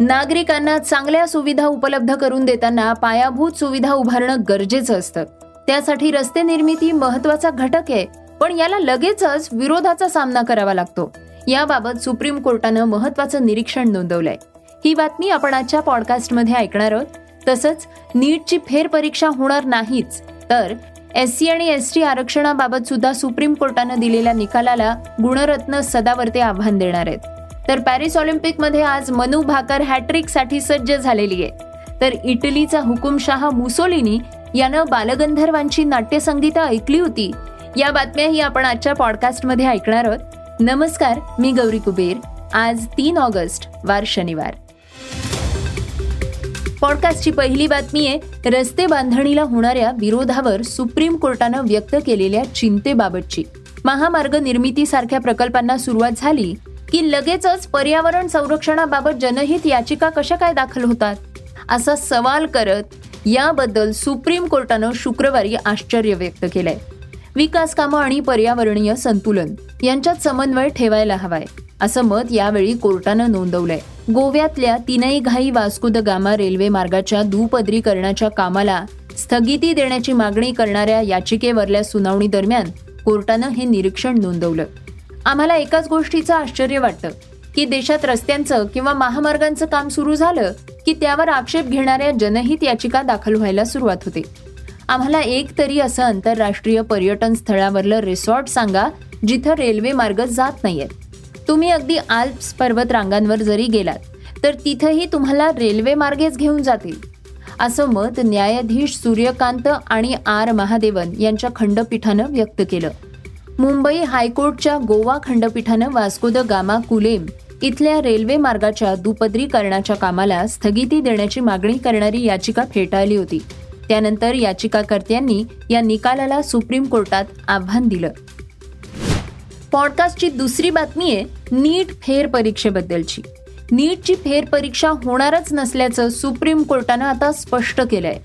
नागरिकांना चांगल्या सुविधा उपलब्ध करून देताना पायाभूत सुविधा उभारणं गरजेचं असतं. त्यासाठी रस्ते निर्मिती महत्त्वाचा घटक आहे पण याला लगेचच विरोधाचा सामना करावा लागतो. याबाबत सुप्रीम कोर्टानं महत्वाचं निरीक्षण नोंदवलंय. ही बातमी आपण आजच्या पॉडकास्टमध्ये ऐकणार आहोत. तसंच नीटची फेरपरीक्षा होणार नाहीच तर एस सी आणि एस टी आरक्षणाबाबत सुद्धा सुप्रीम कोर्टानं दिलेल्या निकालाला गुणरत्न सदावर्ते आव्हान देणार आहेत. तर पॅरिस ऑलिम्पिकमध्ये आज मनू भाकर हॅट्रिकसाठी सज्ज झालेली आहे. तर इटलीचा हुकुमशाह मुसोलिनी यानं बालगंधर्वांची नाट्यसंगीता ऐकली होती. या बातम्याही आपण आजच्या पॉडकास्टमध्ये ऐकणार आहोत. नमस्कार मी गौरी कुबेर. आज तीन ऑगस्ट वार शनिवार. पॉडकास्टची पहिली बातमी आहे रस्ते बांधणीला होणाऱ्या विरोधावर सुप्रीम कोर्टानं व्यक्त केलेल्या चिंतेबाबतची. महामार्ग निर्मितीसारख्या प्रकल्पांना सुरुवात झाली की लगेचच पर्यावरण संरक्षणाबाबत जनहित याचिका कशा काय दाखल होतात? असा सवाल करत याबद्दल सुप्रीम कोर्टानं शुक्रवारी आश्चर्य व्यक्त केलंय. विकास कामं आणि पर्यावरणीय संतुलन यांच्यात समन्वय ठेवायला हवाय असं मत यावेळी कोर्टानं नोंदवलंय. गोव्यातल्या तीनई घाई वास्को द गामा रेल्वे मार्गाच्या दुपदरीकरणाच्या कामाला स्थगिती देण्याची मागणी करणाऱ्या याचिकेवरल्या सुनावणी दरम्यान कोर्टानं हे निरीक्षण नोंदवलं. आम्हाला एकाच गोष्टीचं आश्चर्य वाटतं की देशात रस्त्यांचं किंवा महामार्गांचं काम सुरू झालं की त्यावर आक्षेप घेणाऱ्या जनहित याचिका दाखल व्हायला सुरुवात होते. आम्हाला एक तरी असं आंतरराष्ट्रीय पर्यटन स्थळावरलं रिसॉर्ट सांगा जिथं रेल्वे मार्ग जात नाहीयेत. तुम्ही अगदी आल्प्स पर्वत रांगांवर जरी गेलात तर तिथंही तुम्हाला रेल्वे मार्गेच घेऊन जातील. असं मत न्यायाधीश सूर्यकांत आणि आर महादेवन यांच्या खंडपीठानं व्यक्त केलं. मुंबई हायकोर्टच्या गोवा खंडपीठानं वास्को द गामा कुलेम इथल्या रेल्वे मार्गाच्या दुपदरीकरणाच्या कामाला स्थगिती देण्याची मागणी करणारी याचिका फेटाळली होती. त्यानंतर याचिकाकर्त्यांनी या निकालाला सुप्रीम कोर्टात आव्हान दिलं. पॉडकास्टची दुसरी बातमी आहे नीट फेर परीक्षेबद्दलची. नीटची फेर परीक्षा होणारच नसल्याचं सुप्रीम कोर्टानं आता स्पष्ट केलंय.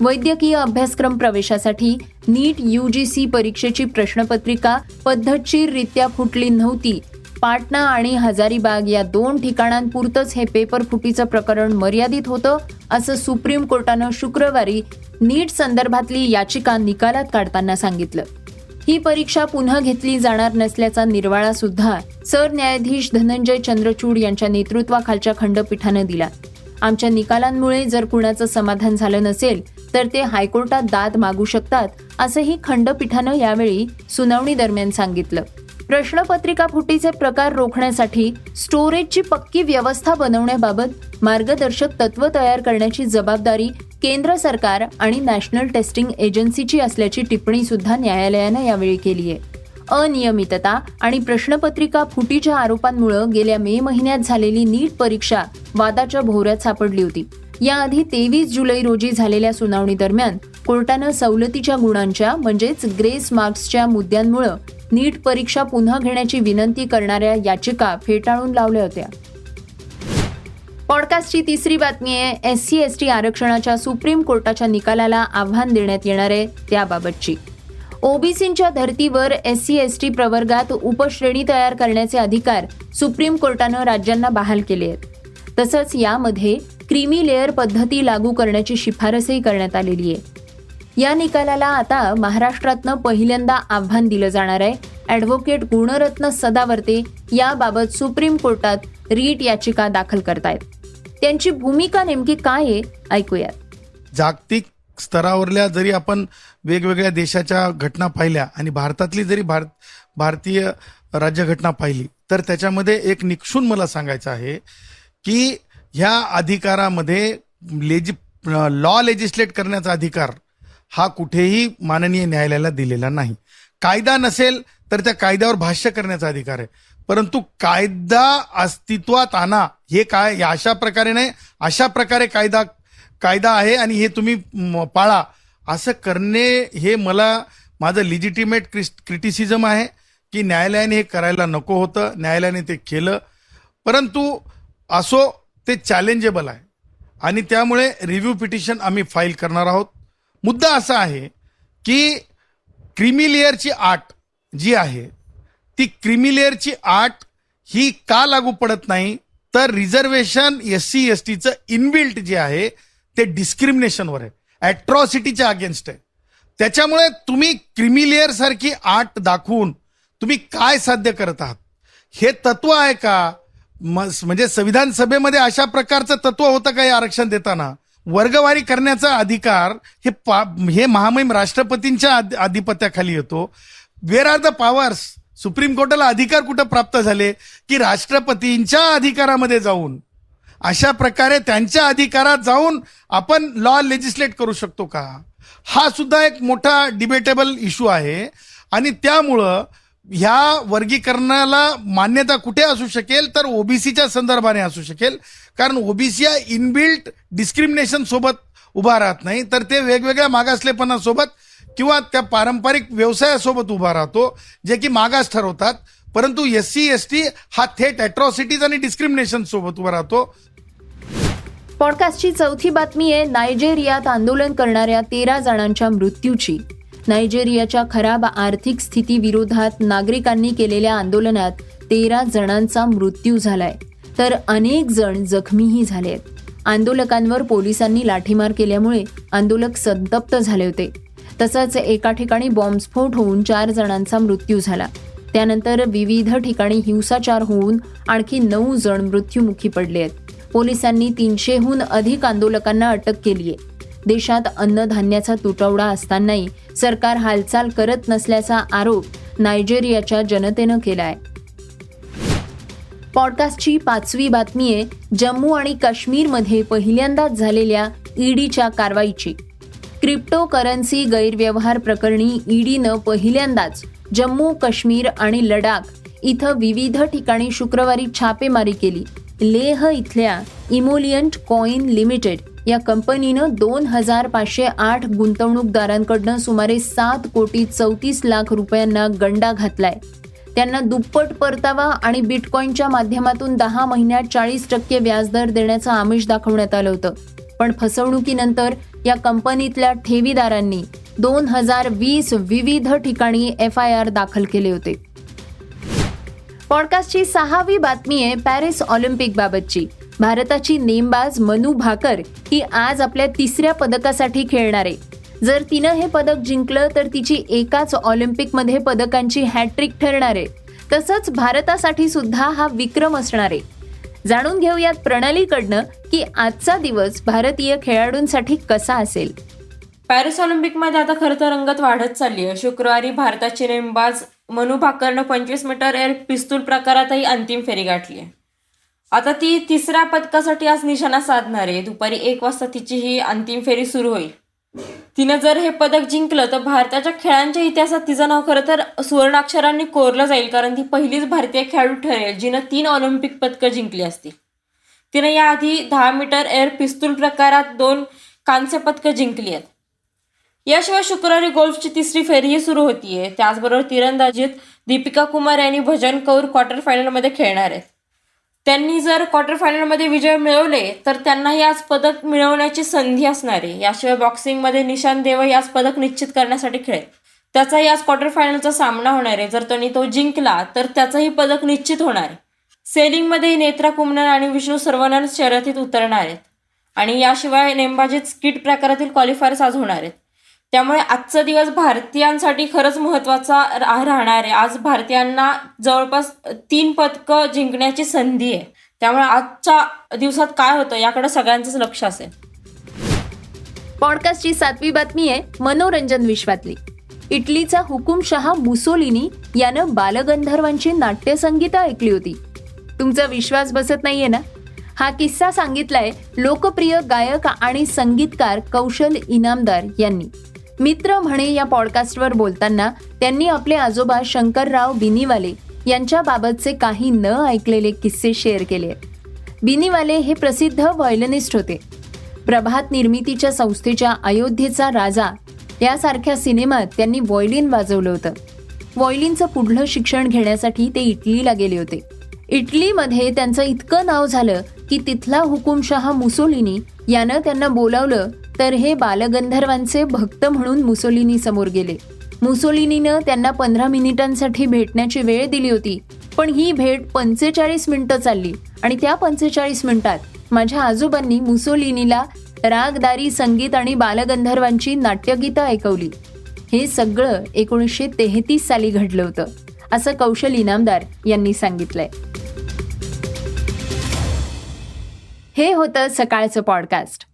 वैद्यकीय अभ्यासक्रम प्रवेशासाठी नीट यू जी सी परीक्षेची प्रश्नपत्रिका पद्धतशीररित्या फुटली नव्हती. पाटणा आणि हजारीबाग या दोन ठिकाणांपुरतंच हे पेपर फुटीचं प्रकरण मर्यादित होतं असं सुप्रीम कोर्टानं शुक्रवारी नीट संदर्भातली याचिका निकालात काढताना सांगितलं. ही परीक्षा पुन्हा घेतली जाणार नसल्याचा निर्वाळा सुद्धा सरन्यायाधीश धनंजय चंद्रचूड यांच्या नेतृत्वाखालच्या खंडपीठानं दिला. आमच्या निकालांमुळे जर कुणाचं समाधान झालं नसेल तर ते हायकोर्टात दाद मागू शकतात असंही खंडपीठानं यावेळी सुनावणी दरम्यान सांगितलं. प्रश्नपत्रिका फुटीचे प्रकार रोखण्यासाठी स्टोरेजची पक्की व्यवस्था बनवण्याबाबत मार्गदर्शक तत्व तयार करण्याची जबाबदारी केंद्र सरकार आणि नॅशनल टेस्टिंग एजन्सीची असल्याची टिप्पणी सुद्धा न्यायालयानं यावेळी केली आहे. अनियमितता आणि प्रश्नपत्रिका फुटीच्या आरोपांमुळे गेल्या मे महिन्यात झालेली नीट परीक्षा वादाच्या भोवऱ्यात सापडली होती. याआधी तेवीस जुलै रोजी झालेल्या सुनावणी दरम्यान कोर्टानं सवलतीच्या गुणांच्या म्हणजेच ग्रेस मार्क्सच्या मुद्द्यांमुळे नीट परीक्षा पुन्हा घेण्याची विनंती करणाऱ्या याचिका फेटाळून लावल्या होत्या. पॉडकास्टची तिसरी बातमी आहे एस सी एस टी आरक्षणाच्या सुप्रीम कोर्टाच्या निकालाला आव्हान देण्यात येणार आहे त्याबाबतची. ओबीसींच्या धर्तीवर एस सी एस टी प्रवर्गात उपश्रेणी तयार करण्याचे अधिकार सुप्रीम कोर्टानं राज्यांना बहाल केले आहेत. तसंच यामध्ये क्रीमी लेअर पद्धती लागू करण्याची शिफारसही करण्यात आलेली आहे. या निकालाला आता महाराष्ट्रातनं पहिल्यांदा आव्हान दिलं जाणार आहे. ॲडव्होकेट गुणरत्न सदावर्ते याबाबत सुप्रीम कोर्टात रीट याचिका दाखल करतायत. त्यांची भूमिका नेमकी काय आहे ऐकूयात. जागतिक स्तरावरल्या जरी आपण वेगवेगळ्या देशाच्या घटना पाहिल्या आणि भारतातली जरी भारत भारतीय राज्यघटना पाहिली तर त्याच्यामध्ये एक निक्षून मला सांगायचं आहे की ह्या अधिकारामध्ये लेजि लॉ लेजिस्लेट करण्याचा अधिकार हा कुठेही माननीय न्यायालयाला दिलेला नाही. कायदा नसेल तर त्या कायद्यावर भाष्य करण्याचा अधिकार आहे. परंतु कायदा अस्तित्वात आणा. हे काय अशा प्रकारे नाही अशा प्रकारे कायदा कायदा आहे आणि हे तुम्ही पाळा. असं करणे हे मला माझं लिजिटिमेट क्रिटिसिझम आहे की न्यायालयाने हे करायला नको होतं न्यायालयाने ते केलं. परंतु असो ते चॅलेंजेबल आहे. आणि त्यामुळे रिव्ह्यू पिटिशन आम्ही फाईल करणार आहोत. मुद्दा असा आहे की क्रिमिलेअरची आट जी आहे ती क्रिमिलेअरची आट ही का लागू पडत नाही? तर रिझर्वेशन एस सी एस टीचं इनबिल्ट जे आहे ते डिस्क्रिमिनेशनवर आहे. ॲट्रॉसिटीच्या अगेन्स्ट आहे. त्याच्यामुळे तुम्ही क्रिमिलियर सारखी आट दाखवून तुम्ही काय साध्य करत आहात? हे तत्व आहे का? म्हणजे संविधान सभेमध्ये अशा प्रकारचं तत्व होतं का हे आरक्षण देताना? वर्गवारी करण्याचा अधिकार हे पा हे महामहिम राष्ट्रपतींच्या आधिपत्याखाली येतो. Where are the powers supreme कोर्टाला अधिकार कुठं प्राप्त झाले? की राष्ट्रपतींच्या अधिकारामध्ये जाऊन अशा प्रकारे त्यांच्या अधिकारात जाऊन आपण लॉ लेजिस्लेट करू शकतो का? हा सुद्धा एक मोठा डिबेटेबल इश्यू आहे. आणि त्यामुळं ह्या वर्गीकरणाला मान्यता कुठे असू शकेल तर ओबीसीच्या संदर्भाने असू शकेल. कारण ओबीसी हा इनबिल्ट डिस्क्रिमिनेशन सोबत उभा राहत नाही. तर ते वेगवेगळ्या मागासलेपणासोबत किंवा त्या पारंपरिक व्यवसायासोबत उभा राहतो जे की मागास ठरवतात. परंतु एस सी एस टी हा थेट अॅट्रॉसिटीज आणि डिस्क्रिमिनेशन सोबत उभा राहतो. पॉडकास्टची चौथी बातमी आहे नायजेरियात आंदोलन करणाऱ्या तेरा जणांच्या मृत्यूची. नायजेरियाच्या खराब आर्थिक स्थितीविरोधात नागरिकांनी केलेल्या आंदोलनात तेरा जणांचा मृत्यू झालाय. तर अनेक जण जखमीही झाले आहेत आंदोलकांवर पोलिसांनी लाठीमार केल्यामुळे आंदोलक संतप्त झाले होते. तसंच एका ठिकाणी बॉम्बस्फोट होऊन चार जणांचा मृत्यू झाला. त्यानंतर विविध ठिकाणी हिंसाचार होऊन आणखी नऊ जण मृत्युमुखी पडले आहेत पोलिसांनी तीनशेहून अधिक आंदोलकांना अटक केली आहे देशात अन्नधान्याचा तुटवडा असतानाही सरकार हालचाल करत नसल्याचा आरोप नायजेरियाच्या जनतेनं केला आहे पॉडकास्टची पाचवी बातमी आहे जम्मू आणि काश्मीरमध्ये पहिल्यांदाच झालेल्या ईडीच्या कारवाईची. क्रिप्टो करन्सी गैरव्यवहार प्रकरणी ईडीनं पहिल्यांदाच जम्मू काश्मीर आणि लडाख इथं विविध ठिकाणी शुक्रवारी छापेमारी केली. लेह इथल्या इमोलियंट कॉइन लिमिटेड या कंपनीनं दोन हजार पाचशे आठ गुंतवणूकदारांकडनं सुमारे सात कोटी चौतीस लाख रुपयांना गंडा घातलाय. त्यांना दुप्पट परतावा आणि बिटकॉईनच्या माध्यमातून दहा महिन्यात चाळीस टक्के व्याजदर देण्याचं आमिष दाखवण्यात आलं होतं. पण फसवणुकीनंतर या कंपनीतल्या ठेवीदारांनी दोन हजार वीस विविध ठिकाणी एफ आय आर दाखल केले होते. पॉडकास्टची सहावी बातमी आहे पॅरिस ऑलिम्पिक बाबतची भारताची नेमबाज मनू भाकर ही आज आपल्या तिसऱ्या पदकासाठी खेळणार आहे. जर तिनं हे पदक जिंकलं तर तिची एकाच ऑलिम्पिकमध्ये पदकांची हॅट्रिक ठरणार आहे. तसंच भारतासाठी सुद्धा हा विक्रम असणार आहे. जाणून घेऊयात प्रणालीकडनं की आजचा दिवस भारतीय खेळाडूंसाठी कसा असेल. पॅरिस ऑलिम्पिकमध्ये आता खरं तर रंगत वाढत चालली आहे. शुक्रवारी भारताची नेमबाज मनू भाकरनं पंचवीस मीटर एअर पिस्तूल प्रकारातही अंतिम फेरी गाठली आहे. आता ती तिसऱ्या पदकासाठी आज निशाणा साधणार आहे. दुपारी एक वाजता तिची ही अंतिम फेरी सुरू होईल. तिनं जर हे पदक जिंकलं तर भारताच्या खेळांच्या इतिहासात तिचं नाव खरं तर सुवर्णाक्षरांनी कोरलं जाईल कारण ती पहिलीच भारतीय खेळाडू ठरेल जिनं तीन ऑलिम्पिक पदकं जिंकली असतील तिनं याआधी दहा मीटर एअर पिस्तूल प्रकारात दोन कांस्य पदकं जिंकली आहेत. याशिवाय शुक्रवारी गोल्फची तिसरी फेरीही सुरू होतीये. त्याचबरोबर तिरंदाजीत दीपिका कुमार यांनी भजन कौर क्वार्टर फायनलमध्ये खेळणार आहेत. त्यांनी जर क्वार्टर फायनलमध्ये विजय मिळवले तर त्यांनाही आज पदक मिळवण्याची संधी असणार आहे. याशिवाय बॉक्सिंगमध्ये निशान देवही आज पदक निश्चित करण्यासाठी खेळेल. त्याचाही आज क्वार्टर फायनलचा सामना होणार आहे. जर त्यांनी तो जिंकला तर त्याचंही पदक निश्चित होणार आहे. सेलिंगमध्ये नेत्रा कुमनन आणि विष्णू सर्वनन शर्यतीत उतरणार आहेत. आणि याशिवाय नेमबाजीत स्किट प्रकारातील क्वालिफायर्स आज होणार आहेत. त्यामुळे आजचा दिवस भारतीयांसाठी खरंच महत्त्वाचा रा- राहणार आहे. आज भारतीयांना जवळपास तीन पदकं जिंकण्याची संधी आहे. त्यामुळे आजच्या दिवसात काय होतं याकडे सगळ्यांचंच लक्ष असेल. पॉडकास्टची सातवी बातमी आहे मनोरंजन विश्वातली. इटलीचा हुकुमशहा मुसोलिनी यानं बालगंधर्वांची नाट्यसंगीता ऐकली होती. तुमचा विश्वास बसत नाहीये ना? हा किस्सा सांगितलाय लोकप्रिय गायक आणि संगीतकार कौशल इनामदार यांनी. मित्र म्हणे या पॉडकास्टवर बोलताना त्यांनी आपले आजोबा शंकरराव बिनीवाले यांच्याबाबतचे काही न ऐकलेले किस्से शेअर केले बिनीवाले हे प्रसिद्ध व्हायलनिस्ट होते. प्रभात निर्मितीच्या संस्थेच्या अयोध्येचा राजा यासारख्या सिनेमात त्यांनी व्हॉयलिन वाजवलं होतं. व्हॉयलिनचं पुढलं शिक्षण घेण्यासाठी ते इटलीला गेले होते. इटलीमध्ये त्यांचं इतकं नाव झालं की तिथला हुकुमशहा मुसोलिनी यानं त्यांना बोलावलं तर हे बालगंधर्वांचे भक्त म्हणून मुसोलिनी समोर गेले. मुसोलिनीनं त्यांना पंधरा मिनिटांसाठी भेटण्याची वेळ दिली होती पण ही भेट पंचेचाळीस मिनिटं चालली आणि त्या पंचेचाळीस मिनिटात माझ्या आजोबांनी मुसोलिनीला रागदारी संगीत आणि बालगंधर्वांची नाट्यगीतं ऐकवली. हे सगळं एकोणीसशे तेहतीस साली घडलं होतं असं कौशल इनामदार यांनी सांगितलंय. हे होतं सकाळचं पॉडकास्ट.